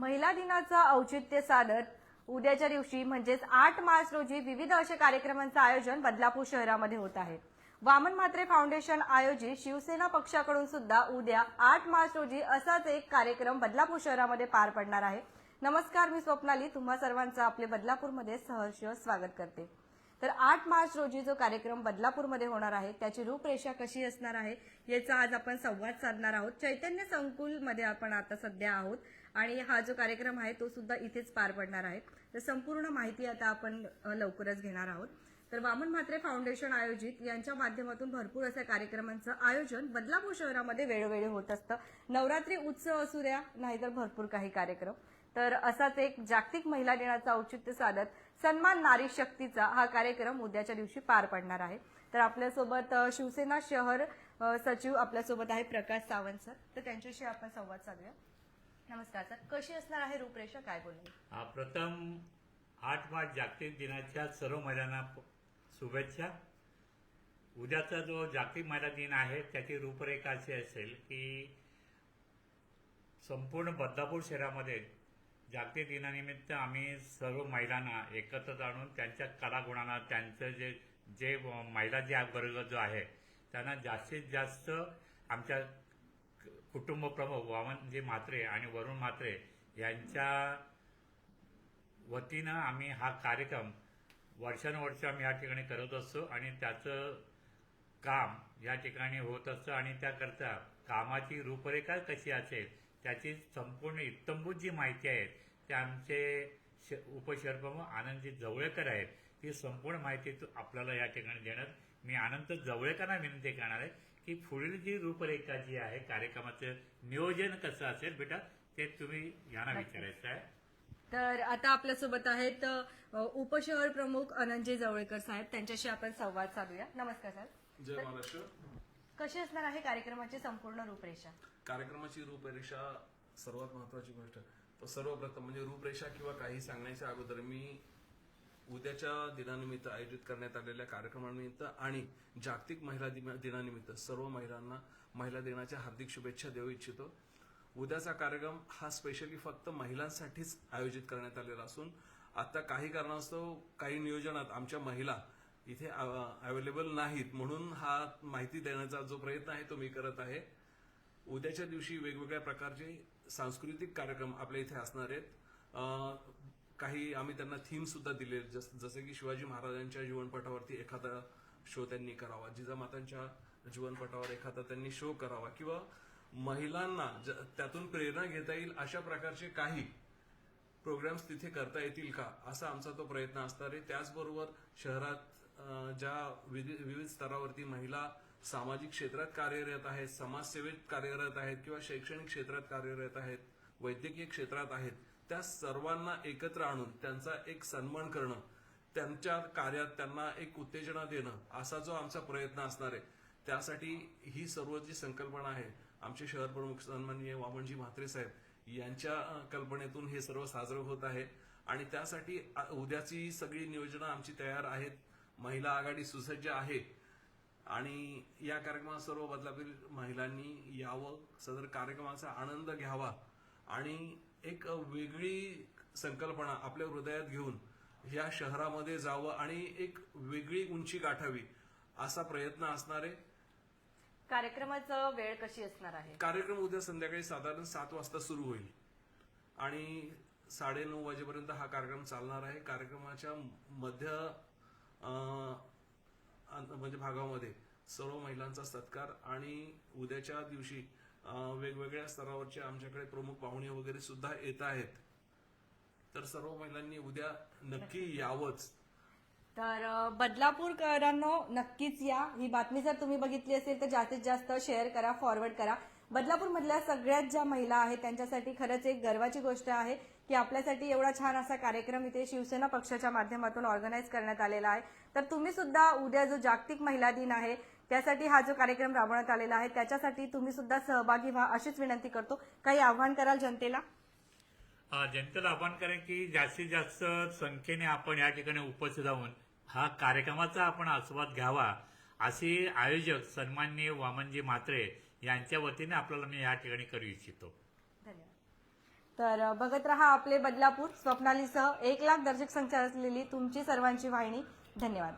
महिला दिनाचं औचित्य साधत उद्याच्या दिवशी म्हणजेच आठ मार्च रोजी विविध अशा कार्यक्रमांचं आयोजन बदलापूर शहरामध्ये होत आहे. वामन म्हात्रे फाउंडेशन आयोजित शिवसेना पक्षाकडून सुद्धा उद्या आठ मार्च रोजी असाच एक कार्यक्रम बदलापूर शहरामध्ये पार पडणार आहे. नमस्कार मी स्वप्नाली. तुम्हा सर्वांचं आपले बदलापूरमध्ये सहर्ष स्वागत करते. तर आठ मार्च रोजी जो कार्यक्रम बदलापूरमध्ये होणार आहे त्याची रूपरेषा कशी असणार आहे याचा आज आपण संवाद साधणार आहोत. चैतन्य संकुलमध्ये आपण आता सध्या आहोत आणि हा जो कार्यक्रम आहे तो सुद्धा इथेच पार पडणार आहे. तर संपूर्ण माहिती आता आपण लवकरच घेणार आहोत. तर वामन म्हात्रे फाउंडेशन आयोजित यांच्या माध्यमातून भरपूर अशा कार्यक्रमांचं आयोजन बदलापूर शहरामध्ये वेळोवेळी होत असतं. नवरात्री उत्सव असू द्या नाहीतर भरपूर काही कार्यक्रम. तर असाच एक जागतिक महिला दिनाचं औचित्य साधत सन्मान नारी शक्तीचा हा कार्यक्रम उद्याच्या दिवशी पार पडणार आहे. तर आपल्यासोबत शिवसेना शहर सचिव आपल्यासोबत आहे प्रकाश सावंत सर. तर त्यांच्याशी आपण संवाद साधूया. नमस्कार सर. कशी असणार आहे रूपरेषा? काय बोलली प्रथम आठ मार्च जागतिक दिनाच्या सर्व महिलांना शुभेच्छा. उद्याचा जो जागतिक महिला दिन आहे त्याची रूपरेखा अशी असेल की संपूर्ण बदलापूर शहरामध्ये जागतिक दिनानिमित्त आम्ही सर्व महिलांना एकत्र आणून त्यांच्या कलागुणांना त्यांचं जे जे महिला जे वर्ग जो आहे त्यांना जास्तीत जास्त आमच्या कुटुंब प्रमुख वामनजी म्हात्रे आणि वरुण म्हात्रे यांच्या वतीनं आम्ही हा कार्यक्रम वर्षानुवर्ष आम्ही या ठिकाणी करत असतो आणि त्याचं काम या ठिकाणी होत असतं आणि त्याकरता कामाची रूपरेखा कशी असेल त्याची संपूर्ण इत्तंभूत जी माहिती आहे ते आमचे श उपशहरप्रमुख आनंदजी जवळेकर आहेत. ती संपूर्ण माहिती तू आपल्याला या ठिकाणी देणार. मी अनंत जवळेकरांना विनंती करणार आहे की पुढील जी रूपरेखा जी आहे कार्यक्रमाचं नियोजन कसं असेल बेटा ते तुम्ही यांना. विचारायचं आहे. तर आता आपल्यासोबत आहेत उपशहर प्रमुख अनंतजी जवळेकर साहेब. त्यांच्याशी आपण संवाद साधूया. नमस्कार सर. जय महाराष्ट्र. कशी असणार आहे कार्यक्रमाची संपूर्ण रूपरेषा? कार्यक्रमाची रूपरेषा सर्वात महत्वाची गोष्ट. तर सर्वप्रथम म्हणजे रूपरेषा किंवा काही सांगण्याच्या अगोदर मी उद्याच्या दिनानिमित्त आयोजित करण्यात आलेल्या कार्यक्रमानिमित्त आणि जागतिक महिला दिनानिमित्त सर्व महिलांना महिला दिनाच्या हार्दिक शुभेच्छा देऊ इच्छितो. उद्याचा कार्यक्रम हा स्पेशली फक्त महिलांसाठीच आयोजित करण्यात आलेला असून आता काही कारणास्तव काही नियोजनात आमच्या महिला इथे अवेलेबल नाहीत. म्हणून हा माहिती देण्याचा जो प्रयत्न आहे तो मी करत आहे. उद्याच्या दिवशी वेगवेगळ्या प्रकारचे सांस्कृतिक कार्यक्रम आपल्या इथे असणार आहेत. काही आम्ही त्यांना थीम सुद्धा दिले जस जसे की शिवाजी महाराजांच्या जीवनपटावरती एखादा शो त्यांनी करावा. जिजामातांच्या जीवनपटावर एखादा त्यांनी शो करावा. किंवा महिलांना ज- त्यातून प्रेरणा घेता येईल अशा प्रकारचे काही प्रोग्राम्स तिथे करता येतील का? असा आमचा तो प्रयत्न असणार आहे. त्याचबरोबर शहरात ज्या विविध स्तरावरती महिला सामाजिक क्षेत्रात कार्यरत आहेत समाजसेवेत कार्यरत आहेत किंवा शैक्षणिक क्षेत्रात कार्यरत आहेत वैद्यकीय क्षेत्रात आहेत त्या सर्वांना एकत्र आणून त्यांचा एक सन्मान करणं त्यांच्या कार्यात त्यांना एक उत्तेजना देणं असा जो आमचा प्रयत्न असणार आहे. त्यासाठी ही सर्व जी संकल्पना आहे आमचे शहर प्रमुख सन्माननीय वामनजी म्हात्रे साहेब यांच्या कल्पनेतून हे सर्व साजरं होत आहे. आणि त्यासाठी उद्याची सगळी नियोजना आमची तयार आहेत. महिला आघाडी सुसज्ज आहे. आणि या कार्यक्रमात सर्व बदलापूर महिलांनी यावं सदर कार्यक्रमाचा आनंद घ्यावा आणि एक वेगळी संकल्पना आपल्या हृदयात घेऊन या शहरामध्ये जावं आणि एक वेगळी उंची गाठावी असा प्रयत्न असणार कार्यक्रमाचं वेळ कशी असणार आहे? कार्यक्रम उद्या संध्याकाळी साधारण सात वाजता सुरू होईल. आणि साडेनऊ वाजेपर्यंत हा कार्यक्रम चालणार आहे. कार्यक्रमाच्या मध्य म्हणजे भागामध्ये सर्व महिलांचा सत्कार आणि उद्याच्या दिवशी वेगवेगळ्या स्तरावरचे आमच्याकडे प्रमुख पाहुणे वगैरे सुद्धा येत आहेत. तर सर्व महिलांनी उद्या नक्की यावंच. तर बदलापूरकरांनो नक्कीच या. ही बातमी जर तुम्ही बघितली असेल तर जास्तीत जास्त शेअर करा फॉरवर्ड करा. बदलापूर मधल्या सगळ्यात ज्या महिला आहेत त्यांच्यासाठी खरंच एक गर्वाची गोष्ट आहे. की आपल्यासाठी एवढा छान असा कार्यक्रम इथे शिवसेना पक्षाच्या माध्यमातून ऑर्गनाईज करण्यात आलेला आहे. तर तुम्ही सुद्धा उद्या जो जागतिक महिला दिन आहे त्यासाठी हा जो कार्यक्रम राबवण्यात आलेला आहे त्याच्यासाठी तुम्ही सुद्धा सहभागी व्हा अशीच विनंती करतो. काही आव्हान कराल जनतेला? जनतेला आवाहन करेन की जास्तीत जास्त संख्येने आपण या ठिकाणी उपस्थित राहून हा कार्यक्रमाचा आपण आस्वाद घ्यावा. असे आयोजक सन्माननीय वामनजी म्हात्रे यांच्या वतीने आपल्याला मी या ठिकाणी करू इच्छितो. धन्यवाद. तर बघत रहा आपले बदलापूर. स्वप्नालीसह एक लाख दर्शक संख्या असलेली तुमची सर्वांची वाहिनी. धन्यवाद.